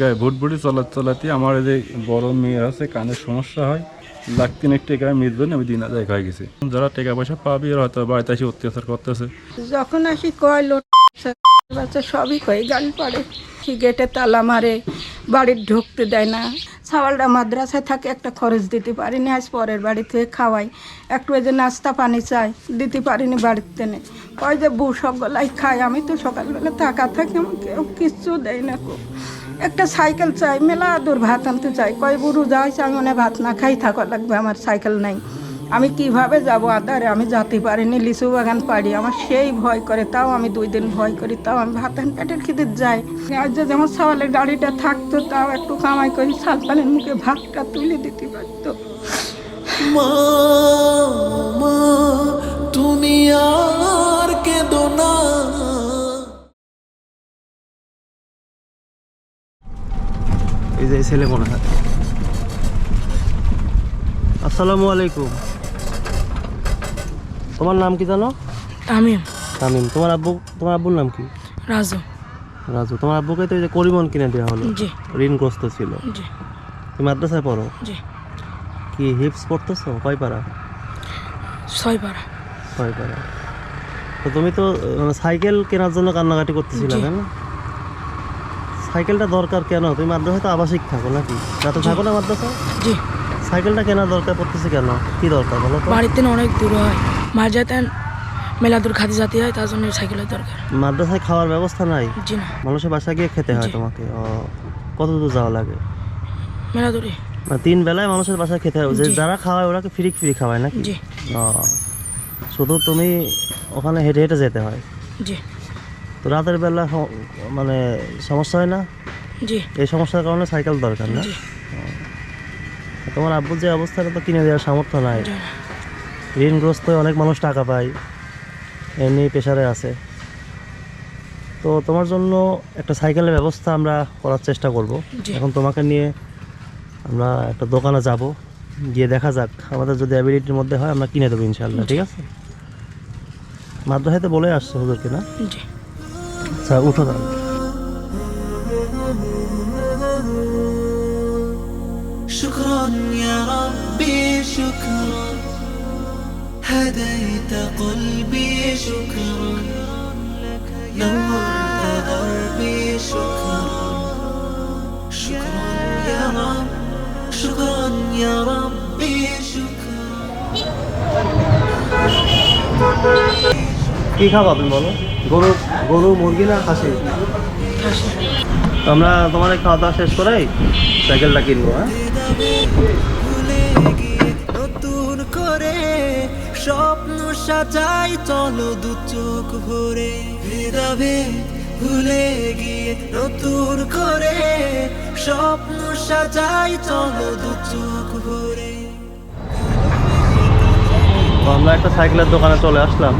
গায়ে ভুটভুটি চলাতে চলাতে আমার যে বড় মেয়ে আছে কানের সমস্যা হয়। লাখ তিনেক টাকা মিলবে না, আমি দিন আদায় হয়ে গেছি। যারা টাকা পয়সা পাবি হয়তো বাড়িতে এসে অত্যাচার করতেছে। যখন আসি কয় লোট বাচ্চা সবই কয় গাড়ি পড়ে গেটে তালা মারে, বাড়ির ঢুকতে দেয় না। সাওয়ালটা মাদ্রাসায় থাকে, একটা খরচ দিতে পারিনি, আজ পরের বাড়ি থেকে খাওয়াই। একটু যে নাস্তা পানি চাই, দিতে পারিনি বাড়িতে নে। কয় যে বউ সবগুলাই খায়, আমি তো সকালবেলা টাকা থাকি, আমাকে কিচ্ছু দেয় না কো একটা সাইকেল চাই, মেলা দূর ভাত আনতে চাই। কয় বুড়ো যাই আমি মনে ভাত না খাই থাকা লাগবে, আমার সাইকেল নাই। আমি কীভাবে যাব আদারে? আমি যেতে পারিনি, লিচু বাগান পারি। আমার সেই ভয় করে, তাও আমি দুই দিন ভয় করি, তাও আমি ভাত পেটের খিদে যাই আজ যেমন সওয়ালের গাড়িটা থাকতো, তাও একটু কামাই করি, সালপালের মুখে ভাতটা তুলে দিতে পারতো। মা, তুমি আর কেঁদো না। যে ছেলে মনে হয় আসসালামু আলাইকুম। তোমার নাম কি জানো? তামিম। তামিম। তোমার আব্বু তোমার আব্বুর নাম কি? রাজু। রাজু। তোমার আব্বুকে তো এই যে করিমন কিনে দেওয়া হলো। জি। ঋণগ্রস্ত ছিল। জি। তুমি মাদ্রাসায় পড়ো? জি। কি হিপস পড়তেছো? কয় পারা ছয় পাড়া। কয় পারা তো তুমি তো মানে সাইকেল কেনার জন্য কান্নাকাটি করতেছিলে। তাই না? সাইকেলটা দরকার কেন? তুমি মাদ্রাসায় তো আবাসিক থাকো নাকি? রাতে থাকো না মাদ্রাসায়? জি। সাইকেলটা কেনার দরকার পড়তেছে কেন? কি দরকার বলো তো? বাড়িতে না অনেক দূর হয়। মার যেতেন মেলা দূর খাতে যেতে হয় তার জন্য সাইকেলের দরকার। মাদ্রাসায় খাওয়ার ব্যবস্থা নাই? জি না। মানুষের বাসায় গিয়ে খেতে হয় জি। তোমাকে। ও কত দূর যাওয়া লাগে? মেলা দূরে মানে তিন বেলায় মানুষের বাসায় খেতে হয়। যে জি। যারা খাওয়ায় ওরাকে ফ্রি ফ্রি খাওয়ায় নাকি? জি। ও, শুধু তুমি ওখানে হেঁটে হেঁটে যেতে হয়। জি। তো রাতের বেলা মানে সমস্যা হয় না? জি। এই সমস্যার কারণে সাইকেল দরকার না? তোমার আব্বুর যে অবস্থাটা তো কিনে দেওয়ার সামর্থ্য নাই। ঋণগ্রস্ত অনেক মানুষ টাকা পায় এমনি প্রেশারে আছে। তো তোমার জন্য একটা সাইকেলের ব্যবস্থা আমরা করার চেষ্টা করব। এখন তোমাকে নিয়ে আমরা একটা দোকানে যাব গিয়ে দেখা যাক। আমাদের যদি অ্যাবিলিটির মধ্যে হয় আমরা কিনে দেবো ইনশাল্লাহ ঠিক আছে? মাদ্রাসাতে বলে আসছে হুজুরকে না? 在欧洲的。شكرا يا ربي شكرا. هديت قلبي شكرا. شكرا. شكرا يا رب شكرا يا رب. কী খাওয়াবেন বলো? গরু গরু মুরগি না খাসি? আমরা তোমার খাওয়া দাওয়া শেষ করেই সাইকেলটা কিনবো হ্যাঁ? ভুলে গিয়ে নতুন করে স্বপ্ন সাজাই চলো দু চোখ ভরে। হৃদয়ে ভুলে গিয়ে নতুন করে স্বপ্ন সাজাই চলো দু চোখ ভরে। আমরা একটা সাইকেলের দোকানে চলে আসলাম।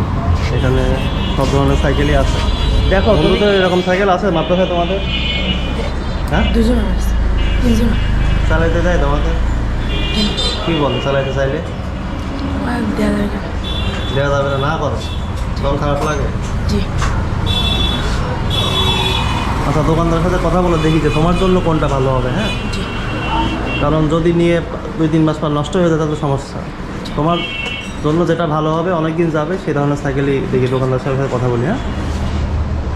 এখানে সব ধরনের সাইকেলই আছে। দেখো বন্ধুদের এরকম সাইকেল আছে মাদ্রাসায় তোমাদের? হ্যাঁ? দুজন আছে তিনজন চালাইতে দেয় তোমাদের কি বলো চালাইতে চাইলে? দেওয়া যাবে না। না না করো। তখন খারাপ লাগে? আচ্ছা দোকানদারের সাথে কথা বলে দেখি যে তোমার জন্য কোনটা ভালো হবে হ্যাঁ? কারণ যদি নিয়ে দুই তিন মাস পর নষ্ট হয়ে যায় তাহলে সমস্যা। তোমার জন্য যেটা ভালো হবে অনেক দিন যাবে সেই ধরনের সাইকেলই দেখি দোকানদার সাথে কথা বলি হ্যাঁ?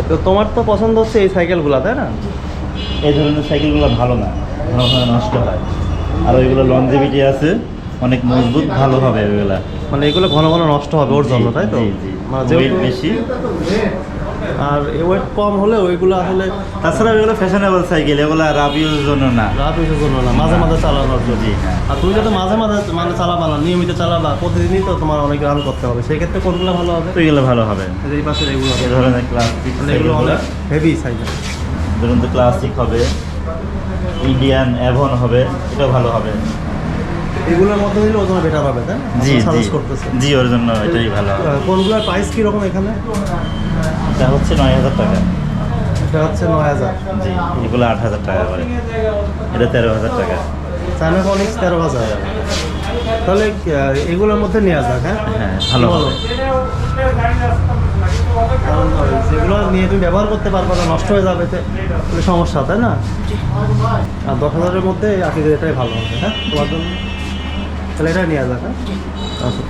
তো তোমার তো পছন্দ হচ্ছে এই সাইকেলগুলো তাই না? এই ধরনের সাইকেলগুলো ভালো না ভালো ঘন নষ্ট হয়। আর ওইগুলো লংজিভিটি আছে অনেক মজবুত ভালো হবে ওইগুলা মানে এগুলো ঘন ঘন নষ্ট হবে ওর জন্য তাই তো? জি, জি। বেশি। আর ওয়েট কম হলে ওইগুলো আসলে তাছাড়া ওইগুলো ফ্যাশনেবল সাইকেল এগুলো রাবিউর জন্য না। রাত হইতে জন্য না মাঝে মাঝে চালানোর জন্য। হ্যাঁ। আর তুমি যদি মাঝে মাঝে মানে চালাবা না নিয়মিত চালাবা প্রতিদিনই তো তোমার অনেক রান করতে হবে। সেই ক্ষেত্রে কোনগুলো ভালো হবে? তো এগুলো ভালো হবে। এই পাশের এগুলো এই ধরনের ক্লাসিক মানে এগুলো অনেক হেভি সাইকেল ধরুন তো ক্লাসিক হবে ইন্ডিয়ান অ্যাভন হবে এটা ভালো হবে। এগুলোর মধ্যে দিলে ওজন বেটার হবে তাই জি জি। জি ওর জন্য এটাই ভালো কোনগুলোর প্রাইস কীরকম এখানে? এটা হচ্ছে নয় হাজার টাকা। এটা হচ্ছে নয় হাজার। জি এগুলো আট হাজার টাকা করে। এটা তেরো হাজার টাকা। চায়না ফনিক্স তেরো হাজার। তাহলে এগুলোর মধ্যে নেওয়া যাক হ্যাঁ? হ্যাঁ ভালো কি ওই যেগুলো নিয়ে তুমি ব্যবহার করতে পারবে না নষ্ট হয়ে যাবে সমস্যা তাই না? আর দশ হাজারের মধ্যে আকিদের এটাই ভালো হবে হ্যাঁ? তোমার জন্য? তাহলে এটা আসবে যাবে। আচ্ছা।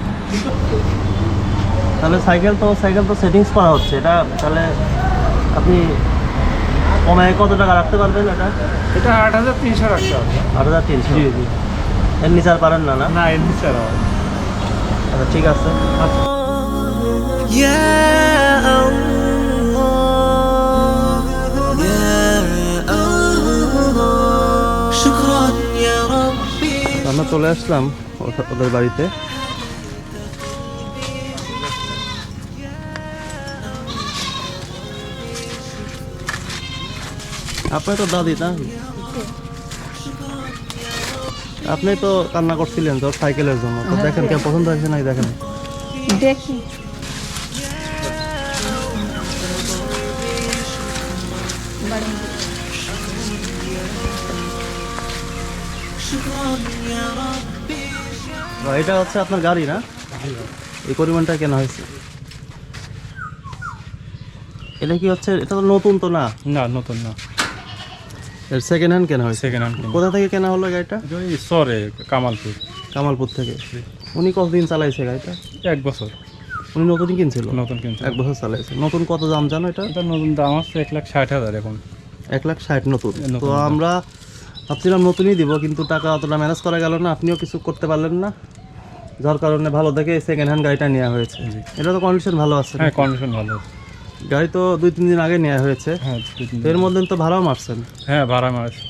তাহলে সাইকেল তো সাইকেল তো সেটিংস করা হচ্ছে। এটা তাহলে আপনি কমে কত টাকা রাখতে পারবেন এটা? এটা আট হাজার তিনশো রাখতে হবে। আট হাজার তিনশো। জি জি। এর নিচে আর পারেন না না? না এর নিচে আর আচ্ছা ঠিক আছে। আচ্ছা। আমরা চলে আসলাম। ওদের বাড়িতে। আপনি তো দাদি না? আপনি তো কান্না করছিলেন তোর সাইকেলের জন্য। তো দেখেন কে পছন্দ হয়েছে নাই দেখেন। দেখি। তো এটা হচ্ছে আপনার গাড়ি না? এই পরিমাণটা কেনা হয়েছে? এটা কি হচ্ছে এটা তো নতুন তো না? না নতুন না। এর সেকেন্ড হ্যান্ড কেনা হয়েছে? সেকেন্ড হ্যান্ড কোথা থেকে কেনা হলো গাড়িটা? ওই সরে কামালপুর। কামালপুর থেকে। উনি কতদিন চালাইছে গাড়িটা? এক বছর। উনি নতুন কিনছিল? নতুন কিনতে এক বছর চালাইছে। নতুন কত দাম জানো এটা? এটা নতুন দাম হচ্ছে এক লাখ ষাট হাজার এখন। এক লাখ ষাট নতুন। নতুন তো আমরা ভাবছিলাম নতুনই দিব কিন্তু টাকা অতটা ম্যানেজ করা গেল না আপনিও কিছু করতে পারলেন না। যার কারণে ভালো দেখে সেকেন্ড হ্যান্ড গাড়িটা নেওয়া হয়েছে। এটা তো কন্ডিশন ভালো আছে। হ্যাঁ কন্ডিশন ভালো। আছে গাড়ি তো দুই তিন দিন আগে নেওয়া হয়েছে। হ্যাঁ। এর মধ্যে তো ভাড়াও মারছেন। হ্যাঁ ভাড়া মারছে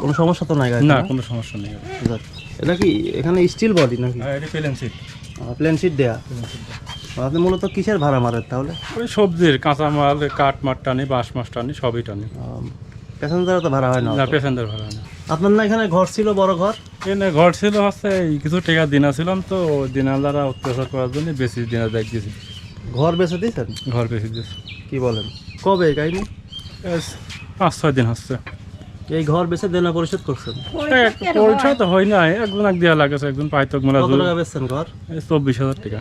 কোনো সমস্যা তো নাই গাড়ি না কোনো সমস্যা নেই। এটা কি এখানে স্টিল বডি নাকি? হ্যাঁ এটা প্লেন সিট প্লেন শিট দেয়া। আপনি মূলত কিসের ভাড়া মারেন তাহলে? ওই সবজির কাঁচামাল কাঠ মাঠ টানি বাঁশ মাছ টানি সবই টানি। প্যাসেঞ্জার তো ভাড়া হয় না না প্যাসেঞ্জার ভাড়া না। আপনার না এখানে ঘর ছিল বড় ঘর? এনে ঘর ছিল হচ্ছে কিছু টাকা দিনা ছিলাম তো দিনালারা অত্যাচার করার জন্য বেশি দিনা দেখ দিয়েছি। ঘর বেঁচে দিয়েছেন? ঘর বেশি দিয়েছে। কি বলেন? কবে কাহিনী? পাঁচ ছয় দিন হচ্ছে। এই ঘর বেচে দেনা পরিশোধ করছেন? তো হয় না একজন এক দেওয়া লাগেছে একজন পাইতক মেলা চব্বিশ হাজার টাকা।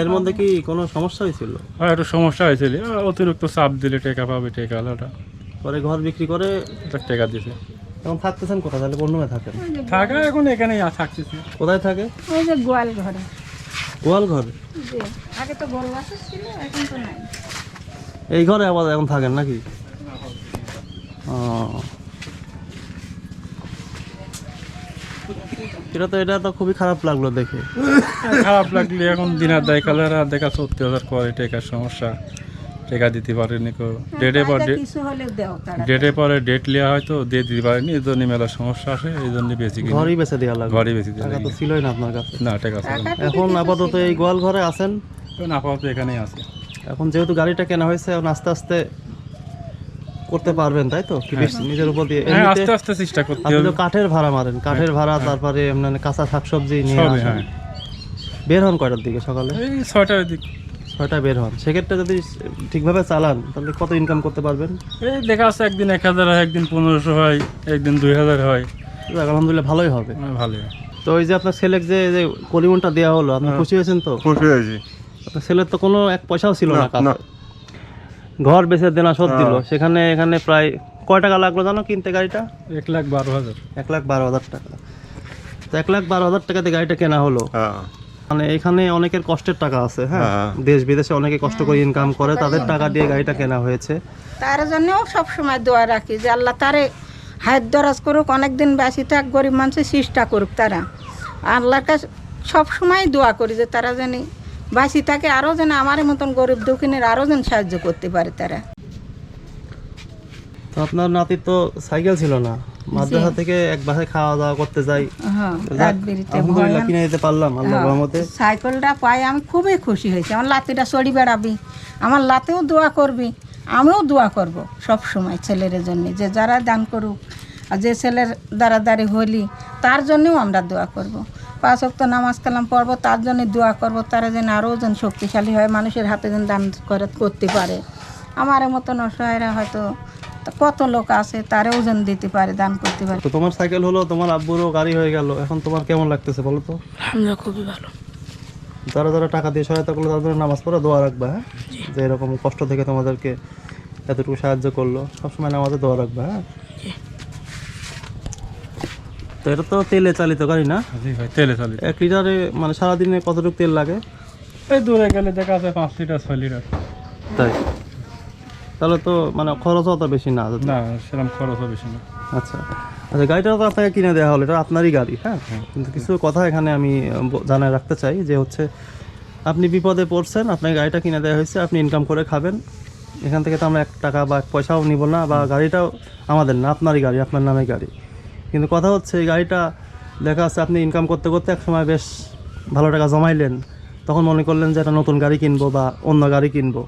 এর মধ্যে কি কোনো সমস্যা হয়েছিল? আর একটু সমস্যা হয়েছিল। অতিরিক্ত চাপ দিলে টাকা পাবে টাকা ওটা। পরে ঘর বিক্রি করে টাকা দিয়েছে এখন থাকতেছেন কোথায়? তাহলে কোন রুমে থাকেন থাকা এখন এখানেই থাকতেছি। কোথায় থাকে? ওই যে গোয়াল ঘরে। গোয়াল ঘর? আগে তো গোল ছিল এখন তো নাই। এই ঘরে আবার এখন থাকেন নাকি? ও। এটা তো এটা তো খুবই খারাপ লাগল দেখে। খারাপ লাগলে এখন দিনের দেয় কালে আর দেখা সত্যি হাজার করে টাকার সমস্যা। টাকা দিতে পারেনি কেউ। ডেটে পর দেও তারা। ডেটে পরে ডেট নেওয়া হয়তো দিয়ে দিতে পারেনি এই জন্য মেলা সমস্যা আসে এই জন্য বেশি ঘরই বেচে দেওয়া লাগবে ঘরই বেশি দিয়ে টাকা তো ছিলই না আপনার কাছে। না টাকা ছিল এখন আপাতত এই গোয়াল ঘরে আছেন? এখন আপাতত এখানেই আছে। এখন যেহেতু গাড়িটা কেনা হয়েছে এখন আস্তে আস্তে করতে পারবেন তাই তো? কি নিজের উপর দিয়ে হ্যাঁ আস্তে আস্তে চেষ্টা করতে আপনি তো কাঠের ভাড়া মারেন কাঠের ভাড়া তারপরে মানে কাঁচা শাকসবজি নিয়ে আসেন। হ্যাঁ। বের হন কয়টার দিকে সকালে? এই ছয়টার দিক। ছয়টা বের হন। সেক্ষেত্রে যদি ঠিকভাবে চালান তাহলে কত ইনকাম করতে পারবেন? এই দেখা যাচ্ছে একদিন এক হাজার হয় একদিন পনেরোশো হয় একদিন দুই হাজার হয়। আলহামদুলিল্লাহ ভালোই হবে। হ্যাঁ, ভালোই তো ওই যে আপনার ছেলেকে যে যে কলিমনটা দেওয়া হলো আপনি খুশি হয়েছেন তো? খুশি হয়েছি। আপনার ছেলের তো কোনো এক পয়সাও ছিল না। ঘর বেচে দেনা শোধ দিল। হ্যাঁ। সেখানে এখানে প্রায় কয় টাকা লাগল জানো কিনতে গাড়িটা? এক লাখ বারো হাজার। এক লাখ বারো হাজার টাকা। তো এক লাখ বারো হাজার টাকাতে গাড়িটা কেনা হলো। হ্যাঁ। মানে এখানে অনেকের কষ্টের টাকা আছে হ্যাঁ? হ্যাঁ। দেশ বিদেশে অনেকে কষ্ট করে ইনকাম করে তাদের টাকা দিয়ে গাড়িটা কেনা হয়েছে। তার জন্যও সবসময় দোয়া রাখি যে আল্লাহ তারে হাত দরাজ করুক অনেকদিন বাঁচি থাক গরিব মানুষের চেষ্টা করুক তারা। আল্লাহর কাছে সবসময় দোয়া করি যে তারা যেন বাঁচি থাকে আরও যেন আমার মতন গরিব দুঃখিনের আরও যেন সাহায্য করতে পারে তারা। তো আপনার নাতির তো সাইকেল ছিল না। মাদ্রাসা থেকে এক বাসায় খাওয়া দাওয়া করতে যাই হ্যাঁ আলহামদুলিল্লাহ কিনে দিতে পারলাম আল্লাহ হ্যাঁ, রহমতে। সাইকেলটা পাই আমি খুবই খুশি হয়েছি। আমার লাতিটা চড়ি বেড়াবি আমার লাতেও দোয়া করবি আমিও দোয়া করব সব সময় ছেলের জন্য। যে যারা দান করুক আর যে ছেলের দ্বারা দাঁড়ি হলি তার জন্যও আমরা দোয়া করব। পাঁচ অক্ত নামাজ কালাম পড়ব তার জন্য দোয়া করব তারা যেন আরও যেন শক্তিশালী হয় মানুষের হাতে যেন দান করে করতে পারে। আমার মতন অসহায়রা হয়তো কত লোক আছে তারাও যেন দিতে পারে দান করতে পারে। তো তোমার সাইকেল হলো তোমার আব্বুরও গাড়ি হয়ে গেল এখন তোমার কেমন লাগতেছে বলো তো? আলহামদুলিল্লাহ খুবই ভালো। যারা যারা টাকা দিয়ে সহায়তা করল তাদের নামাজ পড়ে দোয়া রাখবা হ্যাঁ? যে এরকম কষ্ট থেকে তোমাদেরকে এতটুকু সাহায্য করল সবসময় নামাজে দোয়া রাখবা হ্যাঁ? তো এটা তো তেলে চালিত গাড়ি না? জি ভাই তেলে চালিত। এক লিটারে মানে সারাদিনে কতটুকু তেল লাগে? এই দূরে গেলে দেখা যায় পাঁচ লিটার ছয় লিটার। তাই? তাহলে তো মানে খরচও অত বেশি না না সেরকম খরচও বেশি না। আচ্ছা। আচ্ছা গাড়িটা তো আপনাকে কিনে দেওয়া হলো এটা আপনারই গাড়ি হ্যাঁ? কিন্তু কিছু কথা এখানে আমি জানায় রাখতে চাই যে হচ্ছে আপনি বিপদে পড়ছেন আপনার গাড়িটা কিনে দেওয়া হয়েছে আপনি ইনকাম করে খাবেন। এখান থেকে তো আমরা এক টাকা বা এক পয়সাও নিব না বা গাড়িটাও আমাদের না আপনারই গাড়ি আপনার নামে গাড়ি। কিন্তু কথা হচ্ছে এই গাড়িটা দেখা যাচ্ছে আপনি ইনকাম করতে করতে এক সময় বেশ ভালো টাকা জমাইলেন। তখন মনে করলেন যে একটা নতুন গাড়ি কিনবো বা অন্য গাড়ি কিনবো।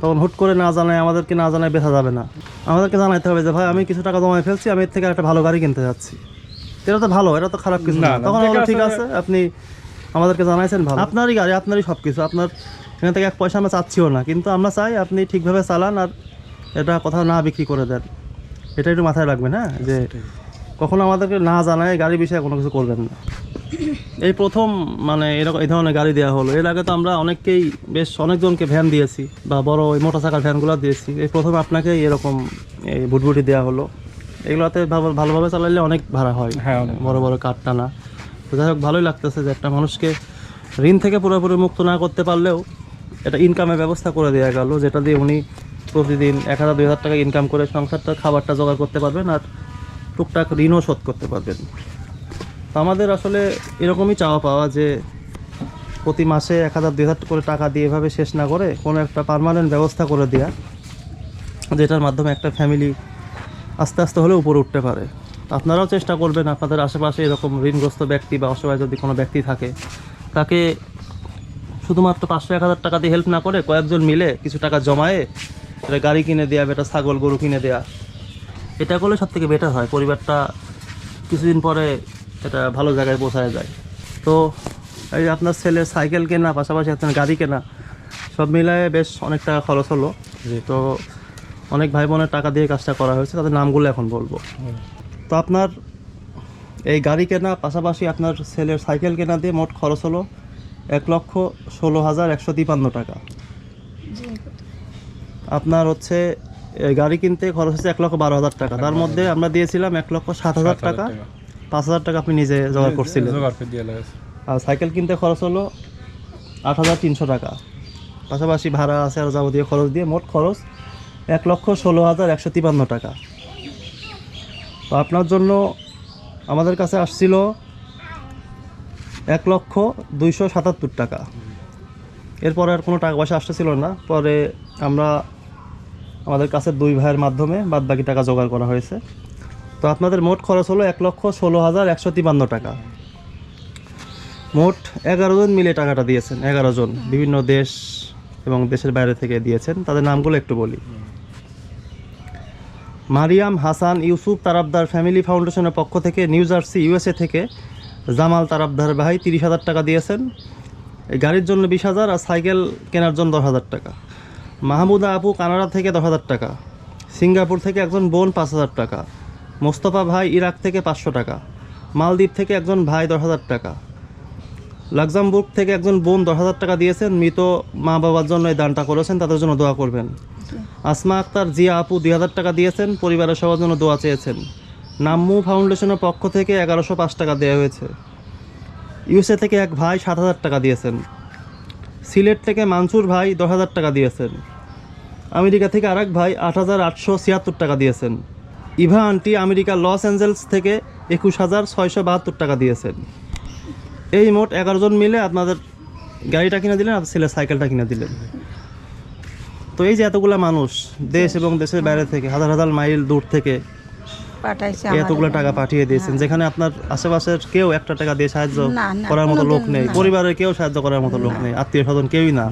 তখন হুট করে না জানায় আমাদেরকে না জানায় বেচা যাবে না। আমাদেরকে জানাইতে হবে যে ভাই আমি কিছু টাকা জমায় ফেলছি আমি এর থেকে একটা ভালো গাড়ি কিনতে যাচ্ছি। এটা তো ভালো এটা তো খারাপ কিছু না, তখন আছে। ঠিক আছে আপনি আমাদেরকে জানাইছেন ভালো। আপনারই গাড়ি আপনারই সব কিছু আপনার এখান থেকে এক পয়সা আমরা চাচ্ছিও না। কিন্তু আমরা চাই আপনি ঠিকভাবে চালান আর এটা কোথাও না বিক্রি করে দেন। এটা একটু মাথায় রাখবেন হ্যাঁ? যে কখনো আমাদেরকে না জানায় গাড়ি বিষয়ে কোনো কিছু করবেন না। এই প্রথম মানে এরকম এই ধরনের গাড়ি দেওয়া হলো। এর আগে তো আমরা অনেককেই বেশ অনেকজনকে ভ্যান দিয়েছি বা বড় ওই মোটর চাকার ভ্যানগুলো দিয়েছি। এই প্রথম আপনাকে এরকম এই ভুটভুটি দেওয়া হলো। এগুলোতে ভালোভাবে চালালে অনেক ভাড়া হয়। হ্যাঁ। বড় বড় কাঠ টানা। তো যাই হোক ভালোই লাগতেছে যে একটা মানুষকে ঋণ থেকে পুরোপুরি মুক্ত না করতে পারলেও এটা ইনকামের ব্যবস্থা করে দেওয়া গেল যেটা দিয়ে উনি প্রতিদিন এক হাজার দুই হাজার টাকা ইনকাম করে সংসারটা খাবারটা জোগাড় করতে পারবেন। আর টুকটাক ঋণও শোধ করতে পারবেন। তো আমাদের আসলে এরকমই চাওয়া পাওয়া যে প্রতি মাসে এক হাজার, দুই হাজার করে টাকা দিয়ে এভাবে শেষ না করে কোনো একটা পার্মানেন্ট ব্যবস্থা করে দেওয়া যেটার মাধ্যমে একটা ফ্যামিলি আস্তে আস্তে হলেও উপরে উঠতে পারে। আপনারাও চেষ্টা করবেন আপনাদের আশেপাশে এরকম ঋণগ্রস্ত ব্যক্তি বা অসহায় যদি কোনো ব্যক্তি থাকে, তাকে শুধুমাত্র পাঁচশো, এক হাজার টাকা দিয়ে হেল্প না করে কয়েকজন মিলে কিছু টাকা জমায়ে এটা গাড়ি কিনে দেওয়া বেটা ছাগল, গরু কিনে দেওয়া এটা করলে সব থেকে বেটার হয়। পরিবারটা কিছুদিন পরে এটা ভালো জায়গায় পৌঁছায় যায়। তো এই যে আপনার ছেলের সাইকেল কেনা পাশাপাশি আপনার গাড়ি কেনা সব মিলায়ে বেশ অনেক টাকা খরচ হলো। তো অনেক ভাই বোনের টাকা দিয়ে কাজটা করা হয়েছে তাদের নামগুলো এখন বলব। তো আপনার এই গাড়ি কেনা পাশাপাশি আপনার ছেলের সাইকেল কেনা দিয়ে মোট খরচ হলো এক লক্ষ ষোলো হাজার একশো তিপান্ন টাকা। আপনার হচ্ছে গাড়ি কিনতে খরচ হচ্ছে এক লক্ষ বারো হাজার টাকা। তার মধ্যে আমরা দিয়েছিলাম এক লক্ষ সাত হাজার টাকা। পাঁচ হাজার টাকা আপনি নিজে জোগাড় করছিলেন। আর সাইকেল কিনতে খরচ হলো আট হাজার তিনশো টাকা। পাশাপাশি ভাড়া আছে আর যাবতীয় খরচ দিয়ে মোট খরচ এক লক্ষ ষোলো হাজার একশো তিপান্ন টাকা। তো আপনার জন্য আমাদের কাছে আসছিল এক লক্ষ দুইশো সাতাত্তর টাকা। এরপরে আর কোনো টাকা পয়সা আসতেছিল না। পরে আমরা আমাদের কাছে দুই ভাইয়ের মাধ্যমে বাদ বাকি টাকা জোগাড় করা হয়েছে। তো আপনাদের মোট খরচ হলো এক লক্ষ ষোলো হাজার একশো তিপান্ন টাকা। মোট এগারো জন মিলে টাকাটা দিয়েছেন, এগারো জন। বিভিন্ন দেশ এবং দেশের বাইরে থেকে দিয়েছেন। তাদের নামগুলো একটু বলি। মারিয়াম হাসান ইউসুফ তারাবদার ফ্যামিলি ফাউন্ডেশনের পক্ষ থেকে নিউ জার্সি, ইউএসএ থেকে জামাল তারাবদার ভাই তিরিশ হাজার টাকা দিয়েছেন। গাড়ির জন্য বিশ হাজার আর সাইকেল কেনার জন্য দশ হাজার টাকা। মাহমুদা আপু কানাডা থেকে দশ হাজার টাকা, সিঙ্গাপুর থেকে একজন বোন পাঁচ হাজার টাকা, মোস্তফা ভাই ইরাক থেকে পাঁচশো টাকা, মালদ্বীপ থেকে একজন ভাই দশ হাজার টাকা, লাক্সামবুর্গ থেকে একজন বোন দশ হাজার টাকা দিয়েছেন, মৃত মা বাবার জন্য এই দানটা করেছেন, তাদের জন্য দোয়া করবেন। আসমা আক্তার জিয়া আপু দুই হাজার টাকা দিয়েছেন, পরিবারের সবার জন্য দোয়া চেয়েছেন। নাম্মু ফাউন্ডেশনের পক্ষ থেকে এগারোশো পাঁচ টাকা দেওয়া হয়েছে। ইউএসএ থেকে এক ভাই সাত হাজার টাকা দিয়েছেন। সিলেট থেকে মানসুর ভাই দশ হাজার টাকা দিয়েছেন। আমেরিকা থেকে আরেক ভাই আট হাজার আটশো ছিয়াত্তর টাকা দিয়েছেন। Eva aunty America Los Angeles থেকে একুশ হাজার ছয়শো বাহাত্তর টাকা দিয়েছেন। এই মোট এগারো জন মিলে আপনাদের গাড়িটা কিনে দিলেন আর ছেলের সাইকেলটা কিনে দিলেন। তো এই যে এতগুলা মানুষ দেশ এবং দেশের বাইরে থেকে, হাজার হাজার মাইল দূর থেকে পাঠাইছে এতগুলো টাকা পাঠিয়ে দিয়েছেন যেখানে আপনার আশেপাশের কেউ একটা টাকা দিয়ে সাহায্য না, না, করার মতো লোক নেই না। পরিবারের কেউ সাহায্য করার মতো লোক নেই আত্মীয় স্বজন কেউই না।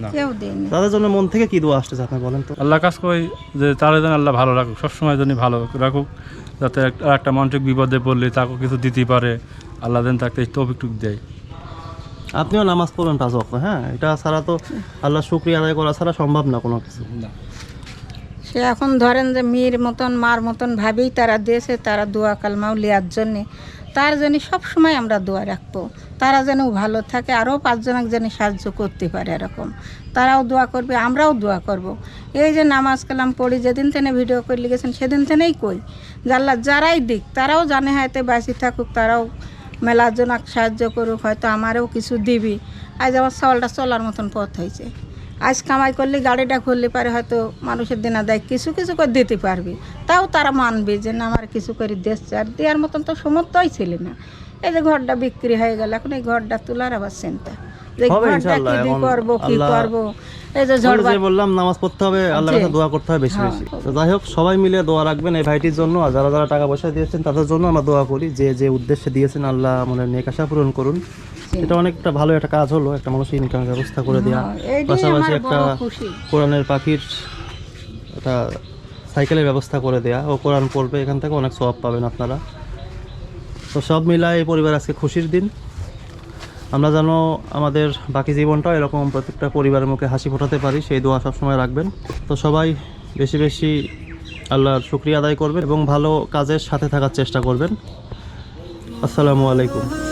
তাদের জন্য মন থেকে কি দোয়া আসতেছে আপনি বলেন তো? আল্লাহ কাজ করি যে তার যেন আল্লাহ ভালো রাখুক সবসময় যেন ভালো রাখুক যাতে একটা মানসিক বিপদে পড়লে তাকে কিছু দিতে পারে আল্লাহ যেন তাকে তৌফিক দেয়। আপনিও নামাজ পড়বেন পাঁচ ওয়াক্ত হ্যাঁ? এটা ছাড়া তো আল্লাহ শুক্রিয়া আদায় করা ছাড়া সম্ভব না কোনো কিছু। সে এখন ধরেন যে মেয়ের মতন, মার মতন ভাবেই তারা দিয়েছে, তারা দোয়া কালমাও লেয়ার জন্যে। তার জন্য সবসময় আমরা দোয়া রাখব। তারা যেন ভালো থাকে, আরও পাঁচজনক যেন সাহায্য করতে পারে এরকম। তারাও দোয়া করবে, আমরাও দোয়া করব। এই যে নামাজ কালাম পড়ি, যেদিন থেকে ভিডিও করে লিখেছেন সেদিন থেকেই কই জাল্লা যারাই দিক, তারাও জানে হয়তো বাঁচি থাকুক, তারাও মেলার জন্য সাহায্য করুক, হয়তো আমারও কিছু দিবি। আজ আমার সওয়ালটা চলার মতন পথ হয়েছে। আজ কামাই করলে গাড়িটা খুললে পারে হয়তো মানুষের দিনা দেয় কিছু কিছু করে দিতে পারবি। তাও তারা মানবে যে না আমার কিছু করে দিচ্ছে আর দেওয়ার মতন তো সমর্থই ছিল না। এই যে ঘরটা বিক্রি হয়ে গেল এখন এই ঘরটা তোলার আবার চিন্তা যে ঘরটা কি করব কি আল্লাহ- করব? এই যে ওই ঝড় যে বললাম নামাজ পড়তে হবে আল্লাহর কাছে দোয়া করতে হবে বেশি। বেশি। যাই হোক সবাই মিলে দোয়া রাখবেন এই ভাইটির জন্য। আর যারা যারা টাকা পয়সা দিয়েছেন তাদের জন্য আমরা দোয়া করি। যে যে উদ্দেশ্যে দিয়েছেন আল্লাহ মনে নেক আশা পূরণ করুন। এটা অনেকটা ভালো একটা কাজ হলো একটা মানুষের ইনকামের ব্যবস্থা করে দেওয়া হ্যাঁ, পাশাপাশি একটা কোরআনের পাখির একটা সাইকেলের ব্যবস্থা করে দেয়া। ও কোরআন পড়বে এখান থেকে অনেক সব পাবেন আপনারা। তো সব মিলায় এই পরিবার আজকে খুশির দিন। আমরা যেন আমাদের বাকি জীবনটাও এরকম প্রত্যেকটা পরিবারের মুখে হাসি ফোটাতে পারি সেই দোয়া সবসময় রাখবেন। তো সবাই বেশি বেশি আল্লাহর শুক্রিয়া আদায় করবেন এবং ভালো কাজের সাথে থাকার চেষ্টা করবেন। আসসালামু আলাইকুম।